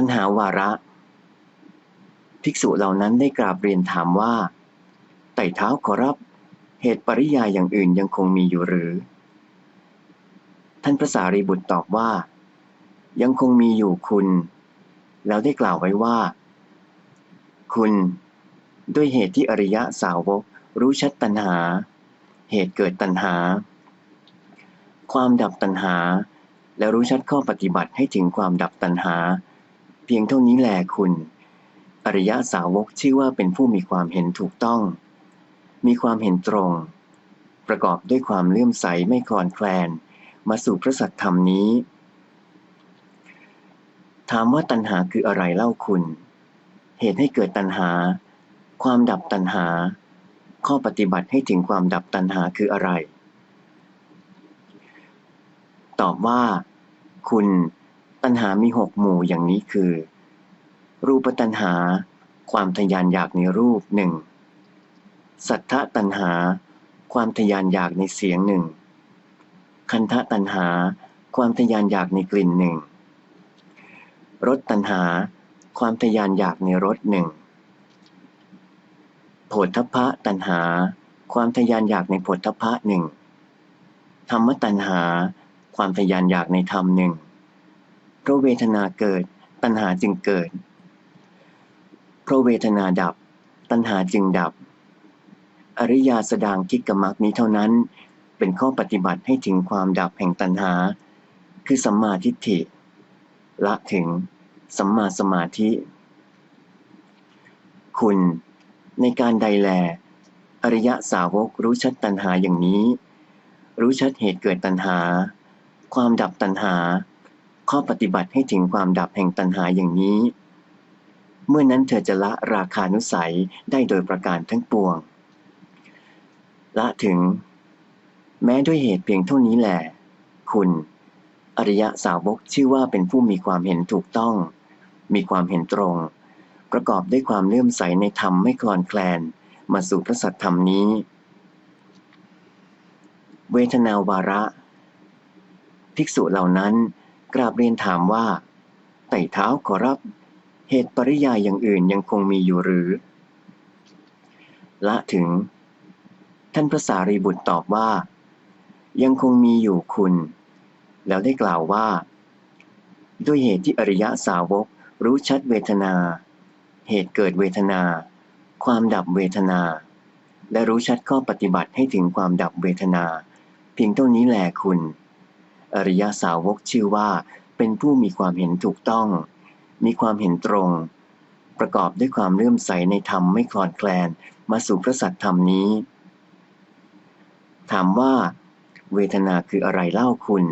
ตัณหาวาระ ภิกษุเหล่านั้นได้กราบเรียนถามว่า ไต่เท้าขอรับ เหตุปริยายอย่างอื่นยังคงมีอยู่หรือ ท่านพระสารีบุตรตอบว่า ยังคงมีอยู่คุณ แล้วได้กล่าวไว้ว่า คุณด้วยเหตุที่อริยะสาวกรู้ชัดตัณหา เหตุเกิดตัณหา ความดับตัณหา และรู้ชัดข้อปฏิบัติให้ถึงความดับตัณหา เพียงเท่านี้แหลคุณ อริยะสาวกชื่อว่าเป็นผู้มีความเห็นถูกต้อง มีความเห็นตรง ประกอบด้วยความเลื่อมใสไม่คลอนแคลน มาสู่พระสัทธรรมนี้ ถามว่าตัณหาคืออะไรเล่าคุณ เหตุให้เกิดตัณหา ความดับตัณหา ข้อปฏิบัติให้ถึงความดับตัณหาคืออะไร ตอบว่า คุณ ตัณหามีหกหมู่อย่างนี้คือ รูปตัณหา ความทยานอยากในรูปหนึ่ง สัทธะตัณหา ความทยานอยากในเสียงหนึ่ง คันธะตัณหา ความทยานอยากในกลิ่นหนึ่ง รสตัณหา ความทยานอยากในรสหนึ่งโผฏฐพะตัณหา ความทยานอยากในโผฏฐพะหนึ่งธรรมตัณหา ความทยานอยากในธรรมหนึ่ง ราะเวทนาเกิด ตัณหาจึงเกิด เพราะเวทนาดับ ตัณหาจึงดับ อริยาสดางกิกมักนี้เท่านั้น เป็นข้อปฏิบัติให้ถึงความดับแห่งตัณหา คือสัมมาทิฏฐิ ละถึงสัมมาสมาธิ คุณ ในการใดแล อริยะสาวกรู้ชัดตัณหาอย่างนี้ รู้ชัดเหตุเกิดตัณหา ความดับตัณหา ข้อปฏิบัติให้ถึงความดับแห่งตัณหาอย่างนี้ เมื่อนั้นเธอจะละราคานุสัยได้โดยประการทั้งปวง ละถึง แม้ด้วยเหตุเพียงเท่านี้แหละคุณ อริยะสาวกชื่อว่าเป็นผู้มีความเห็นถูกต้อง มีความเห็นตรง ประกอบด้วยความเลื่อมใสในธรรมไม่คลอนแคลน มาสู่พระสัทธรรมนี้ เวทนาวาระ ภิกษุเหล่านั้น กราบเรียนถามว่า ไต่เท้าขอรับ เหตุปริยายอย่างอื่นยังคงมีอยู่หรือ ละถึง ท่านพระสารีบุตรตอบว่า ยังคงมีอยู่คุณ แล้วได้กล่าวว่า ด้วยเหตุที่อริยะสาวกรู้ชัดเวทนา เหตุเกิดเวทนา ความดับเวทนา และรู้ชัดข้อปฏิบัติให้ถึงความดับเวทนา เพียงเท่านี้แหละคุณ อริยสาวกชื่อว่าเป็นผู้มีความเห็นถูกต้อง มีความเห็นตรง ประกอบด้วยความเลื่อมใสในธรรมไม่คลอนแคลนมาสู่พระสัทธรรมนี้ ถามว่า เวทนาคืออะไรเล่าคุณ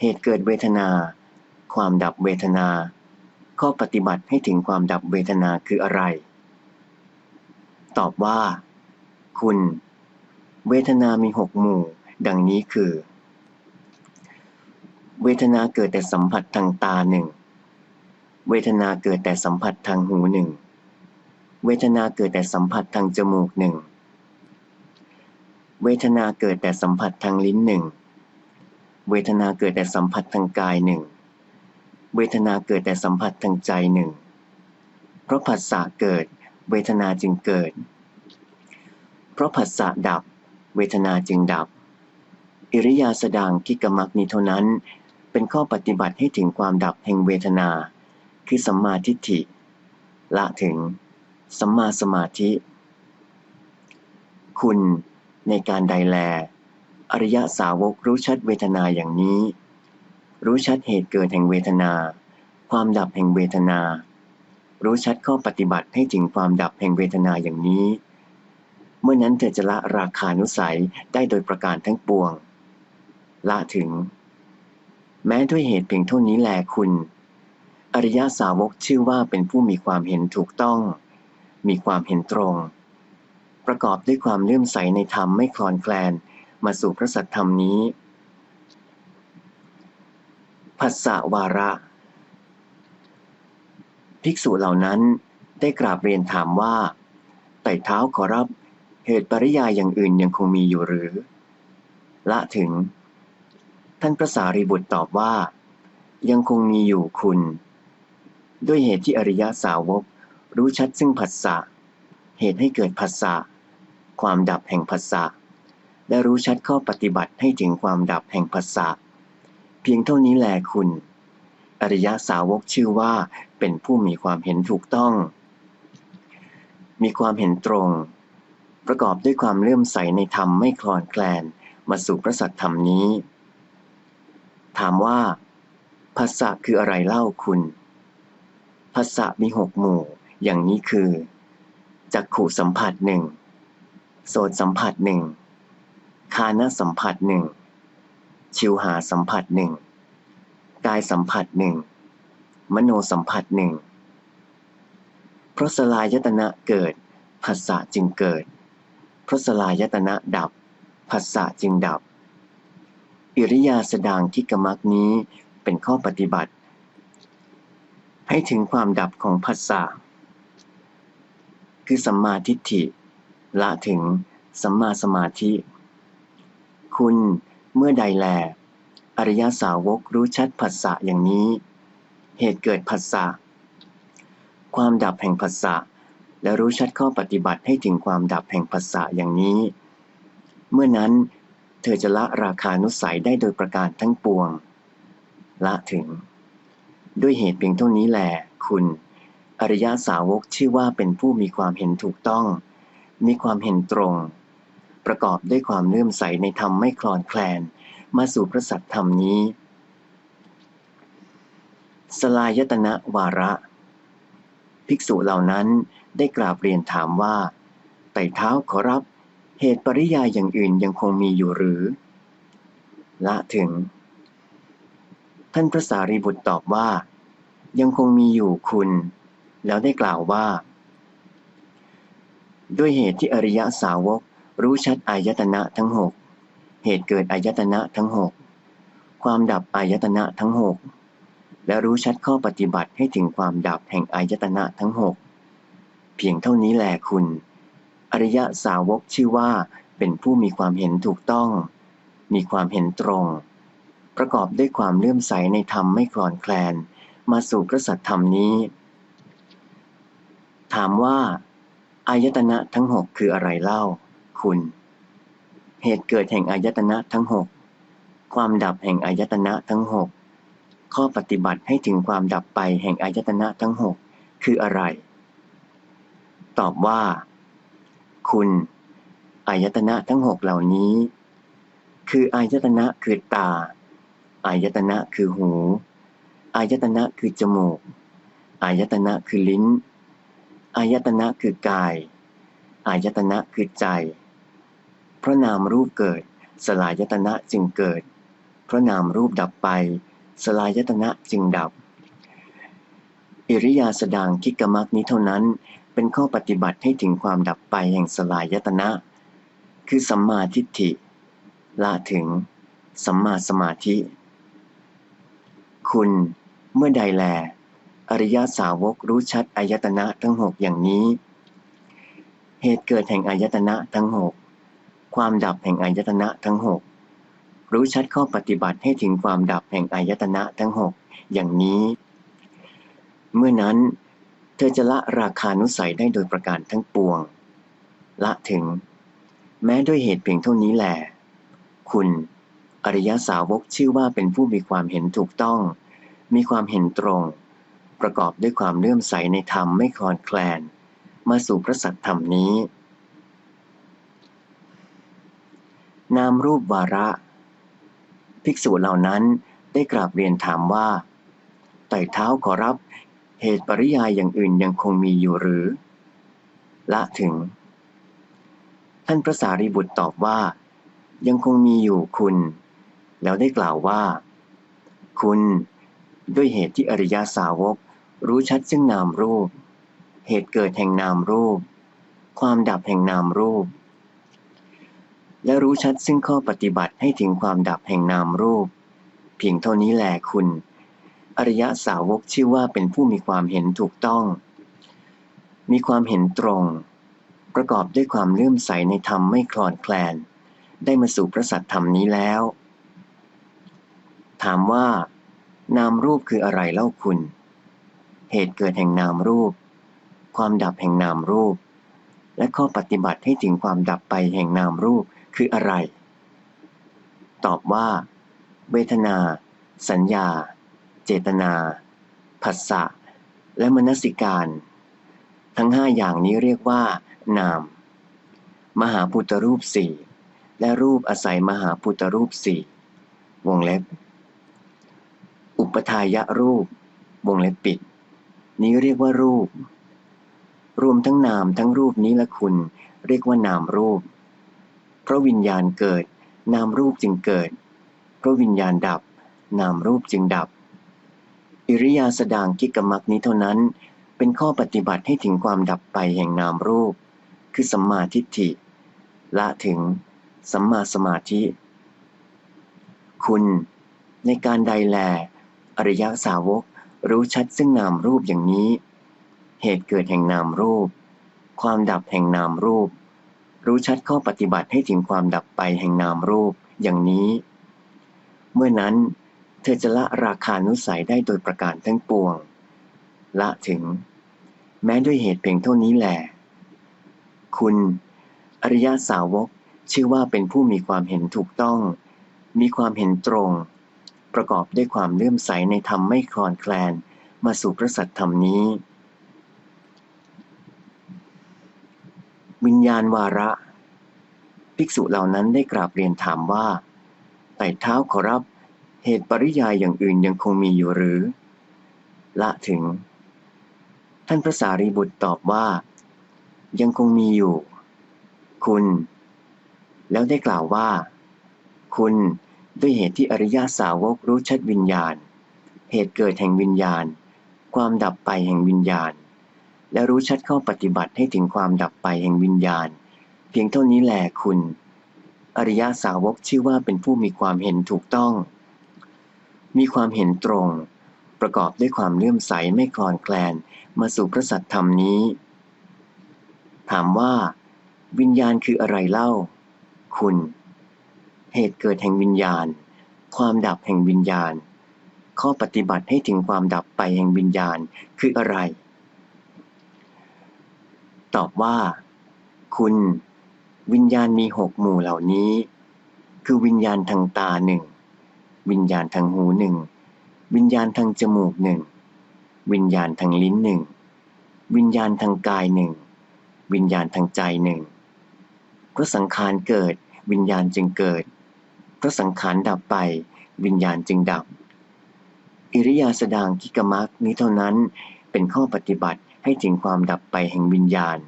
เหตุเกิดเวทนา ความดับเวทนา ข้อปฏิบัติให้ถึงความดับเวทนาคืออะไร ตอบว่า คุณ เวทนามีหกหมู่ ดังนี้คือ เวทนาเกิดแต่สัมผัสทางตาหนึ่ง เวทนาเกิดแต่สัมผัสทางหูหนึ่ง เวทนาเกิดแต่สัมผัสทางจมูกหนึ่ง เวทนาเกิดแต่สัมผัสทางลิ้นหนึ่ง เวทนาเกิดแต่สัมผัสทางกายหนึ่ง เวทนาเกิดแต่สัมผัสทางใจหนึ่ง เพราะผัสสะเกิด เวทนาจึงเกิด เพราะผัสสะดับ เวทนาจึงดับ อิริยาสดางกิกมักนี้เท่านั้น เป็นข้อปฏิบัติให้ถึงความดับแห่งเวทนา คือสัมมาทิฏฐิ ละถึง สัมมาสมาธิ คุณในการใดแล อริยสาวกรู้ชัดเวทนาอย่างนี้ รู้ชัดเหตุเกิดแห่งเวทนา ความดับแห่งเวทนา รู้ชัดข้อปฏิบัติให้ถึงความดับแห่งเวทนาอย่างนี้ เมื่อนั้นเธอจะละราคานุสัยได้โดยประการทั้งปวง ละถึง แม้ด้วยเหตุเพียงเท่านี้แลคุณ อริยสาวกชื่อว่าเป็นผู้มีความเห็นถูกต้อง มีความเห็นตรง ประกอบด้วยความเลื่อมใสในธรรมไม่คลอนแคลนมาสู่พระสัทธรรมนี้ภัสสะวาระ ภิกษุเหล่านั้นได้กราบเรียนถามว่า ไต่เท้าขอรับเหตุปริยายอย่างอื่นยังคงมีอยู่หรือ ละถึง ท่านพระสารีบุตรตอบว่า ยังคงมีอยู่คุณ ด้วยเหตุที่อริยสาวก รู้ชัดซึ่งผัสสะเหตุให้เกิดผัสสะความดับแห่งผัสสะและรู้ชัดข้อปฏิบัติให้ถึงความดับแห่งผัสสะเพียงเท่านี้แลคุณ อริยสาวกชื่อว่าเป็นผู้มีความเห็นถูกต้อง มีความเห็นตรง ประกอบด้วยความเลื่อมใสในธรรมไม่คลอนแคลนมาสู่พระสัทธรรมนี้ ถามว่าภาษะคืออะไรเล่าคุณภาษะมีหกหมู่ อย่างนี้คือจักขู่สัมผัสหนึ่งโสตสัมผัสหนึ่งคานสัมผัสหนึ่งชิวหาสัมผัสหนึ่งกายสัมผัสหนึ่งมโนสัมผัสหนึ่งเพราะสลายยตนะเกิดภาษะจึงเกิดเพราะสลายยตนะดับภาษะจึงดับ อิริยาสดางที่กมักนี้เป็นข้อปฏิบัติ ให้ถึงความดับของภาษะคือสัมมาทิฏฐิ ละถึงสัมมาสมาธิ คุณเมื่อใดแล อริยาสาวกรู้ชัดผัสสะอย่างนี้ เหตุเกิดผัสสะความดับแห่งผัสสะและรู้ชัดข้อปฏิบัติให้ถึงความดับแห่งผัสสะอย่างนี้ เมื่อนั้น เธอจะละราคานุสัยได้โดยประการทั้งปวง ละถึง ด้วยเหตุเพียงเท่านี้แหละคุณ อริยสาวกชื่อว่าเป็นผู้มีความเห็นถูกต้อง มีความเห็นตรง ประกอบด้วยความเลื่อมใสในธรรมไม่คลอนแคลน มาสู่พระสัตธรรมนี้ สลายตนะวาระ ภิกษุเหล่านั้นได้กราบเรียนถามว่าไต่เท้าขอรับ เหตุปริยายอย่างอื่นยังคงมีอยู่หรือ ละถึง ท่านพระสารีบุตรตอบว่า ยังคงมีอยู่คุณ แล้วได้กล่าวว่า ด้วยเหตุที่อริยสาวกรู้ชัดอายตนะทั้งหกเหตุเกิดอายตนะทั้งหกความดับอายตนะทั้งหกและรู้ชัดข้อปฏิบัติให้ถึงความดับแห่งอายตนะทั้งหกเพียงเท่านี้แหละคุณ ริยสาวกชื่อว่า เป็นผู้มีความเห็นถูกต้อง มีความเห็นตรง ประกอบด้วยความเลื่อมใสในธรรมไม่คลอนแคลน มาสู่พระสัทธรรมนี้ ถามว่า อายตนะทั้งหกคืออะไรเล่า คุณ เหตุเกิดแห่งอายตนะทั้งหกความดับแห่งอายตนะทั้งหกข้อปฏิบัติให้ถึงความดับไปแห่งอายตนะทั้งหกคืออะไร ตอบว่า คุณอายตนะทั้งหกเหล่านี้ คืออายตนะคือตาอายตนะคือหูอายตนะคือจมูกอายตนะคือลิ้นอายตนะคือกายอายตนะคือใจ เพราะนามรูปเกิด สลายตนะจึงเกิด เพราะนามรูปดับไป สลายตนะจึงดับ อิริยาสดางคิกมักนี้เท่านั้น เป็นข้อปฏิบัติให้ถึงความดับไปแห่งสลายยตนะ คือสัมมาทิฏฐิละถึง สัมมาสมาธิ คุณเมื่อใดแล อริยาสาวกรู้ชัดอายตนะทั้งหกอย่างนี้ เหตุเกิดแห่งอายตนะทั้งหกความดับแห่งอายตนะทั้งหกรู้ชัดข้อปฏิบัติให้ถึงความดับแห่งอายตนะทั้งหกอย่างนี้ เมื่อนั้น เธอจะละราคานุสัยได้โดยประการทั้งปวง ละถึง แม้ด้วยเหตุเพียงเท่านี้แหละคุณ อริยสาวกชื่อว่าเป็นผู้มีความเห็นถูกต้อง มีความเห็นตรง ประกอบด้วยความเลื่อมใสในธรรมไม่คลอนแคลน มาสู่พระสัทธรรมนี้ นามรูปวาระ ภิกษุเหล่านั้นได้กราบเรียนถามว่าไต่เท้าขอรับ เหตุปริยายอย่างอื่นยังคงมีอยู่หรือ ละถึง ท่านพระสารีบุตรตอบว่า ยังคงมีอยู่คุณ แล้วได้กล่าวว่า คุณ ด้วยเหตุที่อริยาสาวก รู้ชัดซึ่งนามรูป เหตุเกิดแห่งนามรูป ความดับแห่งนามรูป และรู้ชัดซึ่งข้อปฏิบัติให้ถึงความดับแห่งนามรูป เพียงเท่านี้แหละคุณ อริยสาวกชื่อว่าเป็นผู้มีความเห็นถูกต้อง มีความเห็นตรง ประกอบด้วยความเลื่อมใสในธรรมไม่คลอนแคลน ได้มาสู่พระสัทธรรมนี้แล้ว ถามว่า นามรูปคืออะไรเล่าคุณเหเหตุเกิดแห่งนามรูป ความดับแห่งนามรูป และข้อปฏิบัติให้ถึงความดับไปแห่งนามรูปคืออะไร ตอบว่า เวทนา สัญญา เจตนา ผัสสะ และมนสิการ ทั้งห้าอย่างนี้เรียกว่า นาม มหาพุทธรูปสี่และรูปอาศัยมหาพุทธรูปสี่วงเล็บ อุปทายะรูป วงเล็บปิด นี้เรียกว่ารูป รวมทั้งนามทั้งรูปนี้ละคุณ เรียกว่านามรูป เพราะวิญญาณเกิด นามรูปจึงเกิด เพราะวิญญาณดับ นามรูปจึงดับ อิริยาสดางกิกมักนี้เท่านั้น เป็นข้อปฏิบัติให้ถึงความดับไปแห่งนามรูป คือสัมมาทิฏฐิ ละถึงสัมมาสมาธิ คุณ ในการใดแล อริยสาวกรู้ชัดซึ่งนามรูปอย่างนี้ เหตุเกิดแห่งนามรูป ความดับแห่งนามรูป รู้ชัดข้อปฏิบัติให้ถึงความดับไปแห่งนามรูปอย่างนี้ เมื่อนั้น เธอจะละราคานุสัยได้โดยประการทั้งปวง ละถึง แม้ด้วยเหตุเพียงเท่านี้แหละคุณ อริยสาวกชื่อว่าเป็นผู้มีความเห็นถูกต้อง มีความเห็นตรง ประกอบด้วยความเลื่อมใสในธรรมไม่คลอนแคลนมาสู่พระสัตธรรมนี้ วิญญาณวาระ ภิกษุเหล่านั้นได้กราบเรียนถามว่าไต่เท้าขอรับ เหตุปริยายอย่างอื่นยังคงมีอยู่หรือ ละถึง ท่านพระสารีบุตรตอบว่า ยังคงมีอยู่ คุณ แล้วได้กล่าวว่า คุณด้วยเหตุที่อริยาสาวกรู้ชัดวิญญาณ เหตุเกิดแห่งวิญญาณ ความดับไปแห่งวิญญาณ และรู้ชัดข้อปฏิบัติให้ถึงความดับไปแห่งวิญญาณ เพียงเท่านี้แหละคุณ อริยาสาวกชื่อว่าเป็นผู้มีความเห็นถูกต้อง มีความเห็นตรง ประกอบด้วยความเลื่อมใสไม่คลอนแคลนมาสู่พระสัตธรรมนี้ ถามว่า วิญญาณคืออะไรเล่า คุณ เหตุเกิดแห่งวิญญาณ ความดับแห่งวิญญาณ ข้อปฏิบัติให้ถึงความดับไปแห่งวิญญาณคืออะไร ตอบว่า คุณ วิญญาณมีหกหมู่เหล่านี้ คือวิญญาณทางตาหนึ่ง วิญญาณทางหูหนึ่ง วิญญาณทางจมูกหนึ่ง วิญญาณทางลิ้นหนึ่ง วิญญาณทางกายหนึ่ง วิญญาณทางใจหนึ่งพระสังขารเกิด วิญญาณจึงเกิดพระสังขารดับไป วิญญาณจึงดับ อิริยาสดางกิกมักนี้เท่านั้นเป็นข้อปฏิบัติให้ถึงความดับไปแห่งวิญญาณ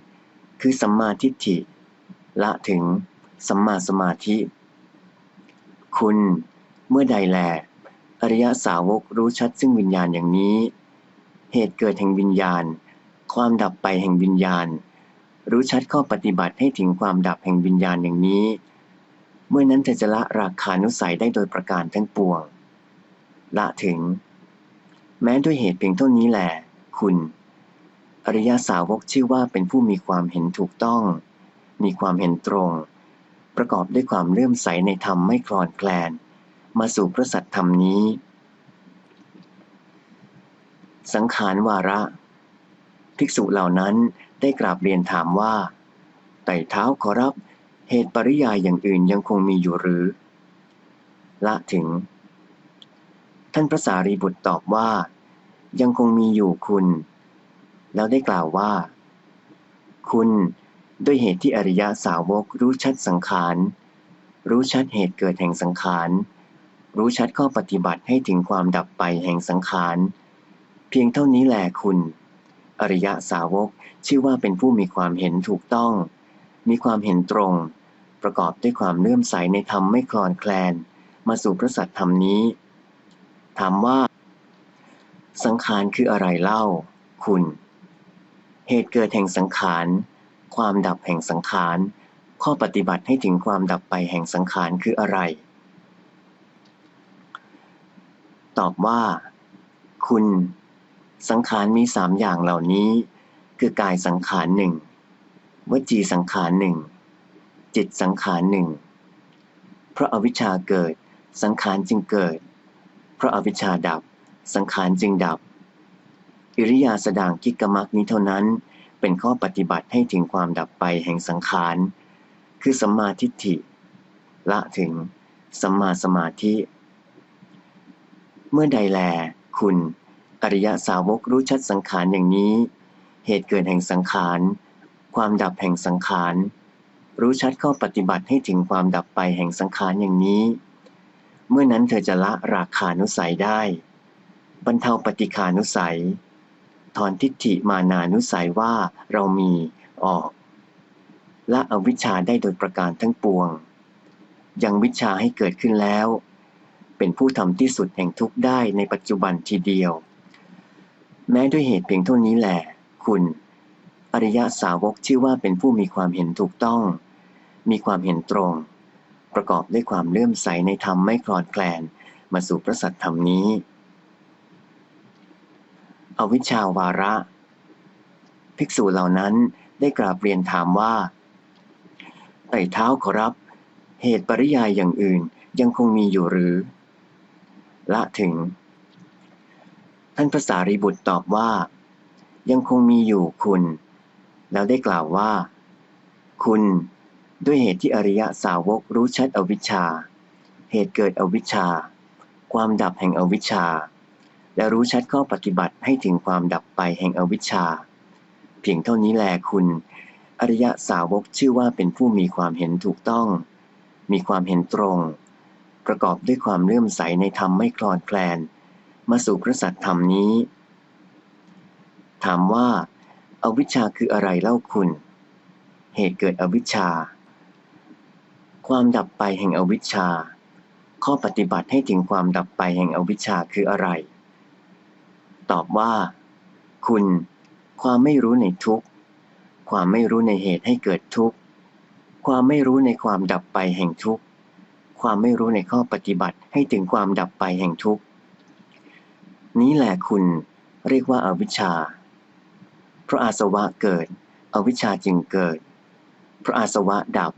คือสัมมาทิฏฐิ ละถึงสัมมาสมาธิ คุณ เมื่อใดแล อริยสาวกรู้ชัดซึ่งวิญญาณอย่างนี้ เหตุเกิดแห่งวิญญาณ ความดับไปแห่งวิญญาณ รู้ชัดข้อปฏิบัติให้ถึงความดับแห่งวิญญาณอย่างนี้ เมื่อนั้นเธอจะละราคานุสัยได้โดยประการทั้งปวง ละถึง แม้ด้วยเหตุเพียงเท่านี้แหละ คุณ อริยสาวกชื่อว่าเป็นผู้มีความเห็นถูกต้อง มีความเห็นตรง ประกอบด้วยความเลื่อมใสในธรรมไม่คลอนแคลน มาสู่พระสัตธรรมนี้ สังขารวาระ ภิกษุเหล่านั้นได้กราบเรียนถามว่า ไต่เท้าขอรับ เหตุปริยายอย่างอื่นยังคงมีอยู่หรือ ละถึง ท่านพระสารีบุตรตอบว่า ยังคงมีอยู่คุณ แล้วได้กล่าวว่า คุณด้วยเหตุที่อริยสาวกรู้ชัดสังขาร รู้ชัดเหตุเกิดแห่งสังขาร รู้ชัดข้อปฏิบัติให้ถึงความดับไปแห่งสังขาร เพียงเท่านี้แหละคุณ อริยะสาวกชื่อว่าเป็นผู้มีความเห็นถูกต้อง มีความเห็นตรง ประกอบด้วยความเลื่อมใสในธรรมไม่คลอนแคลน มาสู่พระสัตธรรมนี้ ถามว่า สังขารคืออะไรเล่า คุณ เหตุเกิดแห่งสังขาร ความดับแห่งสังขาร ข้อปฏิบัติให้ถึงความดับไปแห่งสังขารคืออะไร ตอบว่า คุณ สังขารมีสามอย่างเหล่านี้ คือกายสังขารหนึ่งวจีสังขารหนึ่งจิตสังขารหนึ่งเพราะอวิชชาเกิด สังขารจึงเกิด เพราะอวิชชาดับ สังขารจึงดับ อิริยาสดางกิกมักนี้เท่านั้น เป็นข้อปฏิบัติให้ถึงความดับไปแห่งสังขาร คือสัมมาทิฏฐิ ละถึงสัมมาสมาธิ เมื่อใดแล คุณ อริยสาวกรู้ชัดสังขารอย่างนี้ เหตุเกิดแห่งสังขาร ความดับแห่งสังขาร รู้ชัดข้อปฏิบัติให้ถึงความดับไปแห่งสังขารอย่างนี้ เมื่อนั้นเธอจะละราคานุสัยได้ บรรเทาปฏิคานุสัย ถอนทิฏฐิมานานุสัยว่าเรามีออกละอวิชชาได้โดยประการทั้งปวง ยังวิชาให้เกิดขึ้นแล้ว เป็นผู้ทำที่สุดแห่งทุกข์ได้ในปัจจุบันทีเดียว แม้ด้วยเหตุเพียงเท่านี้แหละ คุณ อริยะสาวกชื่อว่าเป็นผู้มีความเห็นถูกต้อง มีความเห็นตรง ประกอบด้วยความเลื่อมใสในธรรมไม่คลอนแคลนมาสู่พระสัตธรรมนี้ อวิชชาวาระ ภิกษุเหล่านั้นได้กราบเรียนถามว่าไต่เท้าขอรับ เหตุปริยายอย่างอื่นยังคงมีอยู่หรือ ละถึง ท่านพระสารีบุตรตอบว่า ยังคงมีอยู่คุณ แล้วได้กล่าวว่า คุณด้วยเหตุที่อริยสาวกรู้ชัดอวิชชา เหตุเกิดอวิชชา ความดับแห่งอวิชชา และรู้ชัดข้อปฏิบัติให้ถึงความดับไปแห่งอวิชชา เพียงเท่านี้แลคุณ อริยสาวกชื่อว่าเป็นผู้มีความเห็นถูกต้อง มีความเห็นตรง ประกอบด้วยความเลื่อมใสในธรรมไม่คลอนแคลน มาสู่พระสัตธรรมนี้ ถามว่าอาวิชชาคืออะไรเล่าคุณ เหตุเกิดอวิชชา ความดับไปแห่งอวิชชา ข้อปฏิบัติให้ถึงความดับไปแห่งอวิชชาคืออะไร ตอบว่า คุณ ความไม่รู้ในทุกข์ ความไม่รู้ในเหตุให้เกิดทุกข์ ความไม่รู้ในความดับไปแห่งทุกข์ ความไม่รู้ในข้อปฏิบัติให้ถึงความดับไปแห่งทุกข์ นี้แหละคุณเรียกว่าอาวิชชา เพราะอาสวะเกิด อวิชชาจึงเกิด เพราะอาสวะดับ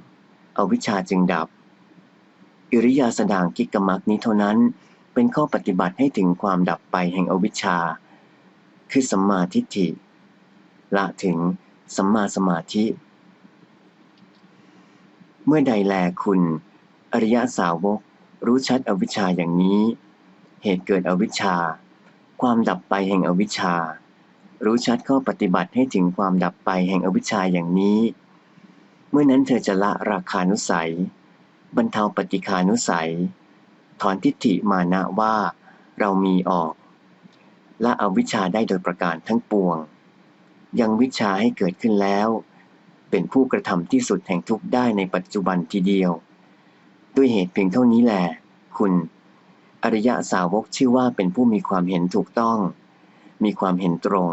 อวิชชาจึงดับ อิริยาสดางกิกมักนี้เท่านั้น เป็นข้อปฏิบัติให้ถึงความดับไปแห่งอวิชชา คือสัมมาทิฏฐิ ละถึงสัมมาสมาธิ เมื่อใดแลคุณ อริยสาวก รู้ชัดอวิชชาอย่างนี้ เหตุเกิดอวิชชา ความดับไปแห่งอวิชชา รู้ชัดข้อปฏิบัติให้ถึงความดับไปแห่งอวิชชาอย่างนี้ เมื่อนั้นเธอจะละราคานุสัย บรรเทาปฏิคานุสัย ถอนทิฏฐิมานะว่า เรามีออกละอวิชชาได้โดยประการทั้งปวง ยังวิชาให้เกิดขึ้นแล้ว เป็นผู้กระทำที่สุดแห่งทุกข์ได้ในปัจจุบันทีเดียว ด้วยเหตุเพียงเท่านี้แหละคุณ อริยะสาวกชื่อว่าเป็นผู้มีความเห็นถูกต้อง มีความเห็นตรง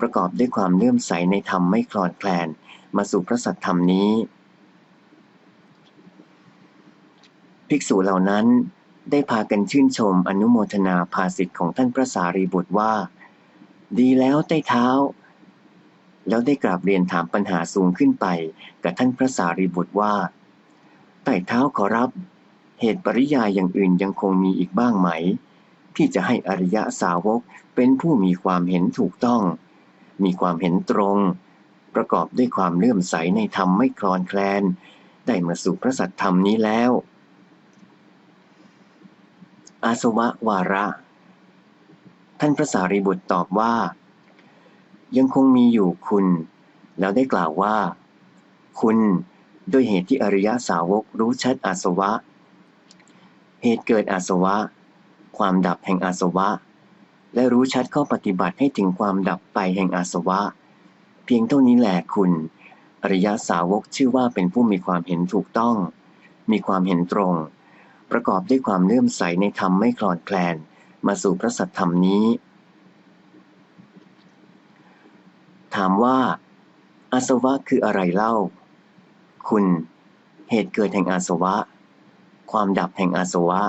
ประกอบด้วยความเลื่อมใสในธรรมไม่คลอนแคลนมาสู่พระสัทธรรมนี้ ภิกษุเหล่านั้นได้พากันชื่นชมอนุโมทนาภาสิทธิ์ของท่านพระสารีบุตรว่า ดีแล้วใต้เท้า แล้วได้กราบเรียนถามปัญหาสูงขึ้นไป กับท่านพระสารีบุตรว่า เท้าขอรับ เหตุปริยายอย่างอื่นยังคงมีอีกบ้างไหม ที่จะให้อริยะสาวกเป็นผู้มีความเห็นถูกต้อง มีความเห็นตรง ประกอบด้วยความเลื่อมใสในธรรมไม่คลอนแคลน ได้มาสู่พระสัทธรรมนี้แล้ว อาสวะวาระ ท่านพระสารีบุตรตอบว่า ยังคงมีอยู่คุณ แล้วได้กล่าวว่า คุณ ด้วยเหตุที่อริยสาวกรู้ชัดอาสวะ เหตุเกิดอาสวะ ความดับแห่งอาสวะ และรู้ชัดข้อปฏิบัติให้ถึงความดับไปแห่งอาสวะ เพียงเท่านี้แหละคุณ อริยสาวกชื่อว่าเป็นผู้มีความเห็นถูกต้อง มีความเห็นตรง ประกอบด้วยความเลื่อมใสในธรรมไม่คลอนแคลน มาสู่พระสัทธรรมนี้ ถามว่าอาสวะคืออะไรเล่า คุณ เหตุเกิดแห่งอาสวะ ความดับแห่งอาสวะ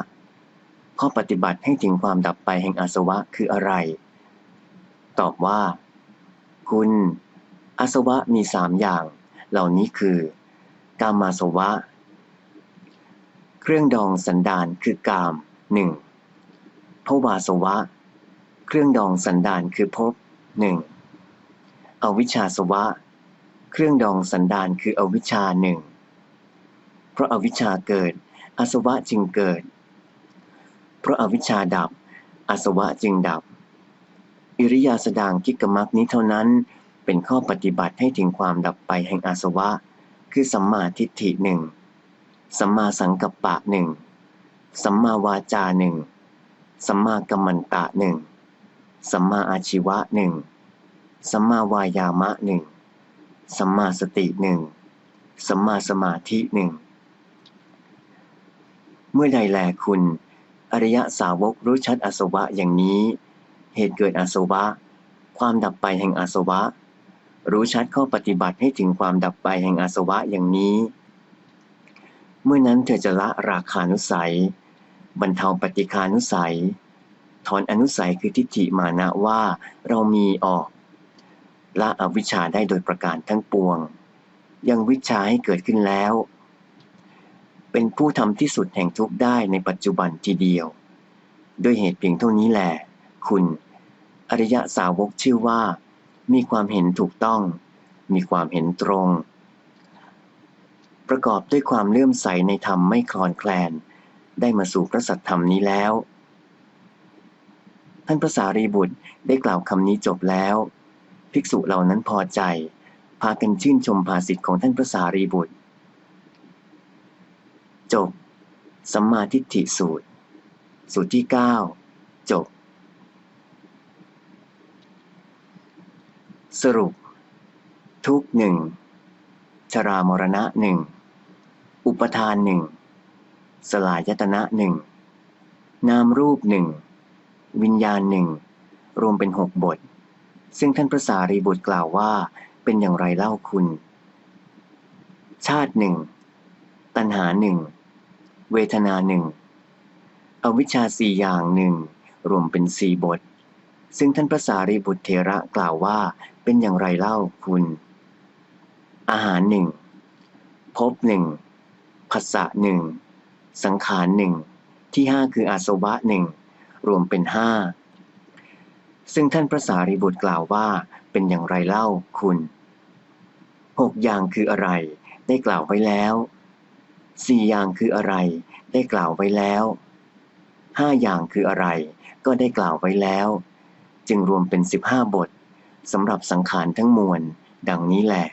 ข้อปฏิบัติให้ถึงความดับไปแห่งอาสวะคืออะไร ตอบว่า คุณ อาสวะมีสามอย่าง เหล่านี้คือกามาสวะ เครื่องดองสันดานคือกามหนึ่งภวาสวะ เคเครื่องดองสันดานคือภพหนึ่งอวิชชาสวะ เครื่องดองสันดานคืออวิชชาหนึ่ง เพราะอาวิชชาเกิด อาสวะจึงเกิด เพราะอาวิชชาดับ อาสวะจึงดับ อิริยาสดางกิกมักนี้เท่านั้นเป็นข้อปฏิบัติให้ถึงความดับไปแห่งอาสวะ คือสัมมาทิฏฐิหนึ่ง สัมมาสังกัปปะหนึ่ง สัมมาวาจาหนึ่ง สัมมากัมมันตะหนึ่ง สัมมาอาชีวะหนึ่ง สัมมาวายามะหนึ่ง สัมมาสติหนึ่งสัมมาสมาธิหนึ่งเมื่อใดแลคุณ อริยสาวกรู้ชัดอาสวะอย่างนี้ เหตุเกิดอาสวะ ความดับไปแห่งอาสวะ รู้ชัดข้อปฏิบัติให้ถึงความดับไปแห่งอาสวะอย่างนี้ เมื่อนั้นเธอจะละราคานุสัย บรรเทาปฏิคานุสัย ถอนอนุสัยคือทิฏฐิมานะว่าเรามีออก ละอวิชชาได้โดยประการทั้งปวง ยังวิชาให้เกิดขึ้นแล้ว เป็นผู้ทำที่สุดแห่งทุกได้ในปัจจุบันทีเดียว ด้วยเหตุเพียงเท่านี้แหละคุณ อริยะสาวกชื่อว่า มีความเห็นถูกต้อง มีความเห็นตรง ประกอบด้วยความเลื่อมใสในธรรมไม่คลอนแคลน ได้มาสู่พระสัทธรรมนี้แล้ว ท่านพระสารีบุตรได้กล่าวคำนี้จบแล้ว ภิกษุเหล่านั้นพอใจ พากันชื่นชมภาสิทธิ์ของท่านพระสารีบุตร จบ สัมมาทิฏฐิสูตร สูตรที่ 9 จบ สรุป ทุกหนึ่งชรามรณะหนึ่งอุปทานหนึ่งสลายตนะหนึ่งนามรูปหนึ่งวิญญาณหนึ่งรวมเป็นหกบท ซึ่งท่านพระสารีบุตรกล่าวว่า เป็นอย่างไรเล่าคุณ ชาติหนึ่ง ตัณหาหนึ่ง เวทนาหนึ่ง อวิชชาสี่อย่างหนึ่ง รวมเป็นสี่บท ซึ่งท่านพระสารีบุตรเทระกล่าวว่า เป็นอย่างไรเล่าคุณ อาหารหนึ่งภพหนึ่งภาษะหนึ่ง สังขารหนึ่ง ที่ห้าคืออาสวะหนึ่ง รวมเป็นห้า ซึ่งท่านพระสารีบุตรกล่าวว่า เป็นอย่างไรเล่าคุณหกอย่างคืออะไร ได้กล่าวไว้แล้วสี่อย่างคืออะไร ได้กล่าวไว้แล้วห้าอย่างคืออะไร ก็ได้กล่าวไว้แล้ว จึงรวมเป็นสิบห้าบทสำหรับสังขารทั้งมวล ดังนี้แหละ